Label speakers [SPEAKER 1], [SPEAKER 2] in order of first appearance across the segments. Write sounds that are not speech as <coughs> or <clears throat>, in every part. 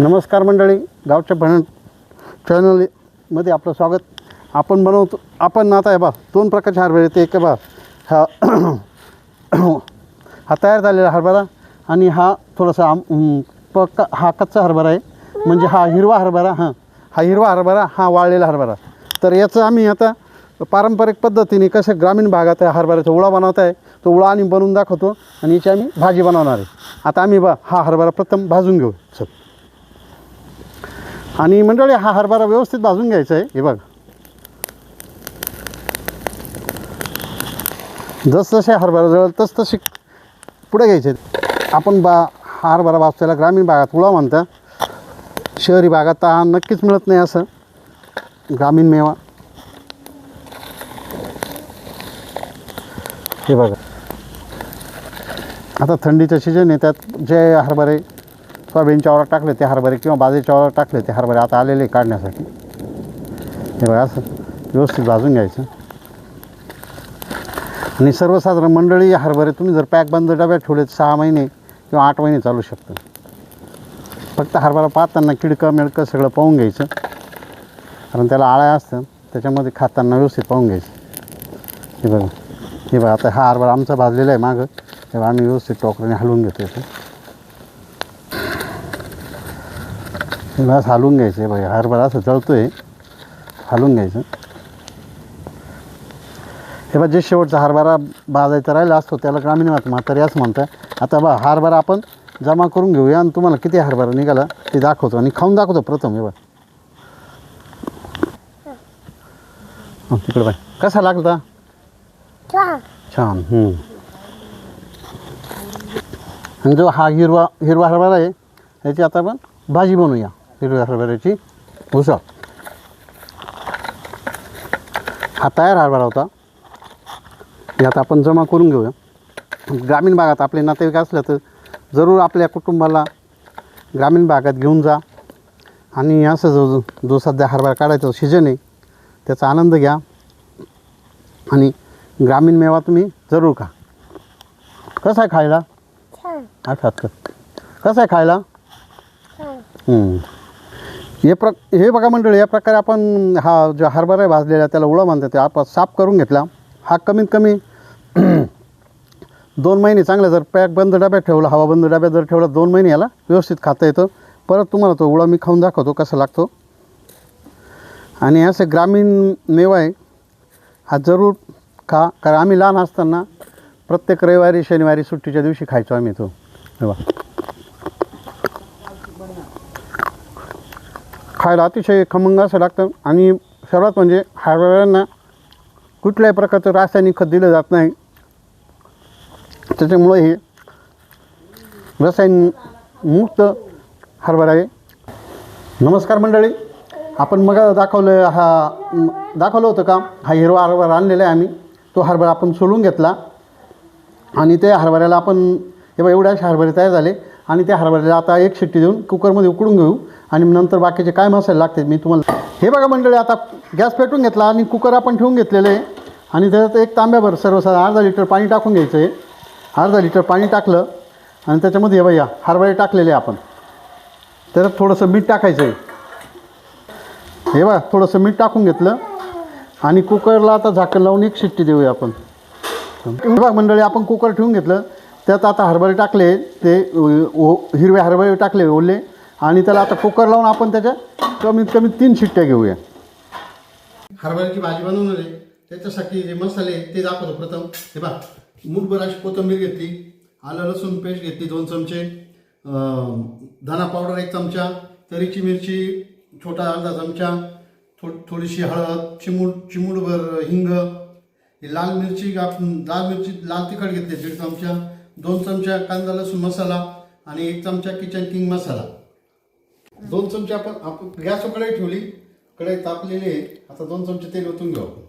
[SPEAKER 1] नमस्कार मंडळी गावच्या भण चॅनलमध्ये आपलं स्वागत. आपण बनवतो आपण आता आहे बा दोन प्रकारचे हरभरे ते एक बा हा <coughs> हा तयार झालेला हरभरा आणि हा थोडासा आम- पक्का हा कच्चा हरभरा आहे. म्हणजे हा हिरवा हरभरा हां हा हिरवा हरभरा हा वाळलेला हरभरा. तर याचं आम्ही आता पारंपरिक पद्धतीने कसं ग्रामीण भागात आहे हरभऱ्याचा उळा बनवत आहे तो उळा आम्ही बनवून दाखवतो आणि याची आम्ही भाजी बनवणार आहे. आता आम्ही बा हा हरभरा प्रथम भाजून घेऊ. चल. आणि मंडळी हा हरभरा व्यवस्थित भाजून घ्यायचा आहे. हे बघ. जसजसे हरभरा जळल तस पुढे घ्यायचे आपण बा हा हरभरा भाजतायला ग्रामीण भागात उळा म्हणता. शहरी भागात तर हा नक्कीच मिळत नाही असं. ग्रामीण मेवा. हे बघा. आता थंडीचं सीजन आहे त्यात जे हरभरे सोयाबीनच्या वावरात टाकले ते हरभरे किंवा बाजरीच्या वावरात टाकले ते हरभरे आता आलेले काढण्यासाठी. हे बघा असं व्यवस्थित भाजून घ्यायचं. आणि सर्वसाधारण मंडळी हरभरे तुम्ही जर पॅक बंद डब्यात ठेवले तर सहा महिने किंवा आठ महिने चालू शकतं फक्त हरभरा पाहताना किडकं मिळकं सगळं पाहून घ्यायचं. कारण त्याला आळ्या असतं त्याच्यामध्ये खाताना व्यवस्थित पाहून घ्यायचं. हे बघा हे बघा आता हा हरभरा आमचा भाजलेला आहे मागं. तेव्हा आम्ही व्यवस्थित टोकराने हलवून घेतो हे असं हलवून घ्यायचं. आहे बघा हरभरा असं जळतोय हलवून घ्यायचं. हे बघा जे शेवटचा हरभरा भाजायचा राहिला असतो त्याला ग्रामीण भात म्हातारी असं म्हणतात. आता बा हरभरा आपण जमा करून घेऊया आणि तुम्हाला किती हरभरा निघाला ते दाखवतो. आणि खाऊन दाखवतो प्रथम हे बघ. हं, तिकडे बाय. कसा लागला?
[SPEAKER 2] छान.
[SPEAKER 1] छान हं. आणि जो हा हिरवा हिरवा हरभरा आहे याची आता आपण भाजी बनवूया. हिरव्या हरभऱ्याची उसळ. हा तयार हरभरा होता. आता आपण जमा करून घेऊया. ग्रामीण भागात आपले नातेवाईक असलं तर जरूर आपल्या कुटुंबाला ग्रामीण भागात घेऊन जा. आणि असं जो जो सध्या हरभरा काढायचा सीजन आहे त्याचा आनंद घ्या. आणि ग्रामीण मेवा तुम्ही जरूर खा. कसा आहे खायला? आठ हात कसं आहे खायला? हे प्र हे बघा मंडळी या प्रकारे आपण हा जो हरभरा आहे भाजलेला त्याला उळा मानतात ते. आपण साफ करून घेतला. हा कमीत कमी <clears throat> दोन महिने चांगला जर पॅक बंद डब्यात ठेवला हवा बंद डब्यात जर ठेवला दोन महिने याला व्यवस्थित खाता येतं. परत तुम्हाला तो उळा मी खाऊन दाखवतो कसा लागतो. आणि असं ग्रामीण मेवा आहे हा जरूर खा. कारण आम्ही लहान असताना प्रत्येक रविवारी शनिवारी सुट्टीच्या दिवशी खायचो आम्ही तो मेवा. खायला अतिशय खमंग असं लागतं. आणि सर्वात म्हणजे हरभऱ्यांना कुठल्याही प्रकारचं रासायनिक खत दिलं जात नाही. त्याच्यामुळे हे रसायन मुक्त हरभरा आहे. नमस्कार मंडळी. आपण मग दाखवलं हा दाखवलं होतं का? हा हिरवा हरभरा आणलेला आहे आम्ही. तो हरभरा आपण सोलून घेतला. आणि त्या हरभऱ्याला आपण हे असे हरभरे तयार झाले. आणि त्या हरभऱ्याला आता एक शिट्टी देऊन कुकरमध्ये उकडून घेऊ. आणि नंतर बाकीचे काय मसाले लागते मी तुम्हाला हे बघा मंडळी आता गॅस पेटून घेतला आणि कुकर आपण ठेवून घेतलेलं. आहे आणि त्याच्यात एक तांब्याभर सर्वसाधारण अर्धा लिटर पाणी टाकून घ्यायचं. आहे अर्धा लिटर पाणी टाकलं आणि त्याच्यामध्ये हे बघा हरभरे टाकलेले आपण. त्याच्यात थोडंसं मीठ टाकायचं आहे हे बघा थोडंसं मीठ टाकून घेतलं. आणि कुकरला आता झाकण लावून एक शिट्टी देऊया आपण. हे बघा मंडळी आपण कुकर ठेवून घेतलं. त्यात आता हरभरे टाकले ते ओ- हिरवे हरभरे टाकले ओले. आणि त्याला आता कुकर लावून आपण त्याच्या कमीत कमी तीन शिट्ट्या घेऊया. हरभऱ्याची भाजी बनवणार आहे त्याच्यासाठी जे मसाले ते दाखवतो प्रथम. हे बा मूठभर अशी कोथिंबीर घेतली आलं लसूण पेस्ट घेतली दोन चमचे धना पावडर एक चमचा तरीची मिरची छोटा अर्धा चमचा थो थोडीशी हळद चिमूड चिमूडभर हिंग लाल मिरची लाल मिरची लाल तिखट घेतली दीड चमचा दोन चमचा कांदा लसूण मसाला आणि एक चमचा किचन किंग मसाला. दोन चमचे आपण आपण गॅसवर कढई ठेवली कढई तापलेली आहे. आता दोन चमचे तेल ओतून घेऊ. आपण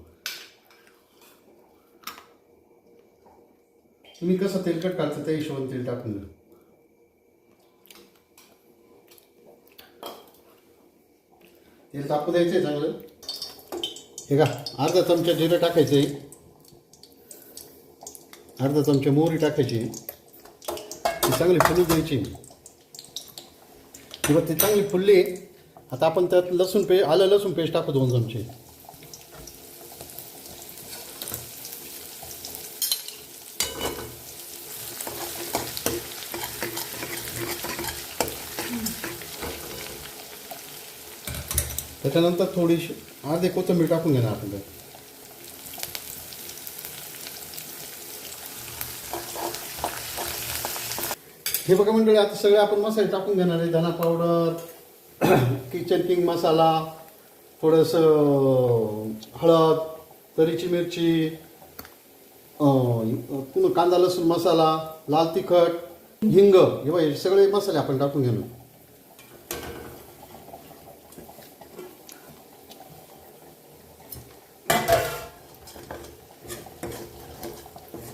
[SPEAKER 1] तुम्ही कसं तेलकट काढता त्या हिशोबाने तेल टाकून घ्या तेल तापू द्यायचं आहे चांगलं. हे का अर्धा चमचा जिरं टाकायचं आहे अर्धा चमचा मोहरी टाकायची. चांगली फुलू द्यायची किंवा ती चांगली फुलली आता आपण त्यात लसूण पे आलं लसूण पेस्ट टाकू दोन चमचे. त्याच्यानंतर थोडीशी अर्धे कोथंबीर टाकून घेणार आपण त्यात. हे बघा मंडळी आता सगळे आपण मसाले टाकून घेणार आहे. धना पावडर किचन किंग मसाला थोडंसं हळद तरीची मिरची पुन्हा कांदा लसूण मसाला लाल तिखट हिंग हे बघा हे सगळे मसाले आपण टाकून घेणार.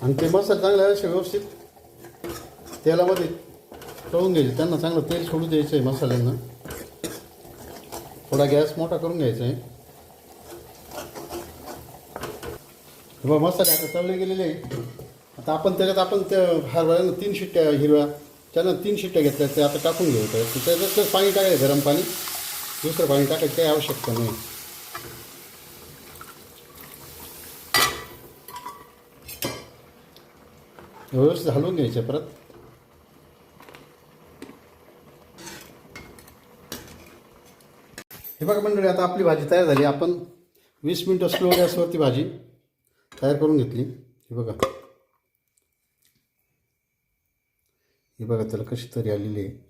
[SPEAKER 1] आणि ते मसाले चांगले व्यवस्थित तेलामध्ये तळून घ्यायचे. त्यांना चांगलं तेल सोडू द्यायचं आहे मसाल्यांना. थोडा गॅस मोठा करून घ्यायचा आहे. हे बघा मसाले आता तळले गेलेले आहे. आता आपण त्याच्यात आपण त्या हरभऱ्यानं तीन शिट्ट्या हिरव्या त्यानं तीन शिट्ट्या घेतल्या ते आता टाकून घेऊ तर त्याच्यातच पाणी टाकायचं गरम पाणी दुसरं पाणी टाकायचं काही आवश्यकता नाही. व्यवस्थित हलवून घ्यायचं परत. हे बघा मंडळी आता आपली भाजी तयार झाली. आपण वीस मिनटं स्लो गॅसवरती भाजी तयार करून घेतली. हे बघा. हे बघा त्याला कशी तरी आलेली आहे.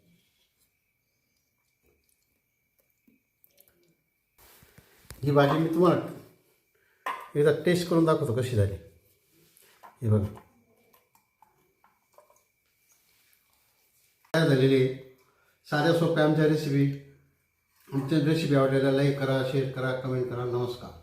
[SPEAKER 1] ही भाजी मी तुम्हाला एकदा टेस्ट करून दाखवतो कशी झाली. हे बघा. तयार झालेली आहे. साध्या सोप्या आमच्या रेसिपी तुमच्या रेसिपी आवडलेल्या लाईक करा शेअर करा कमेंट करा नमस्कार.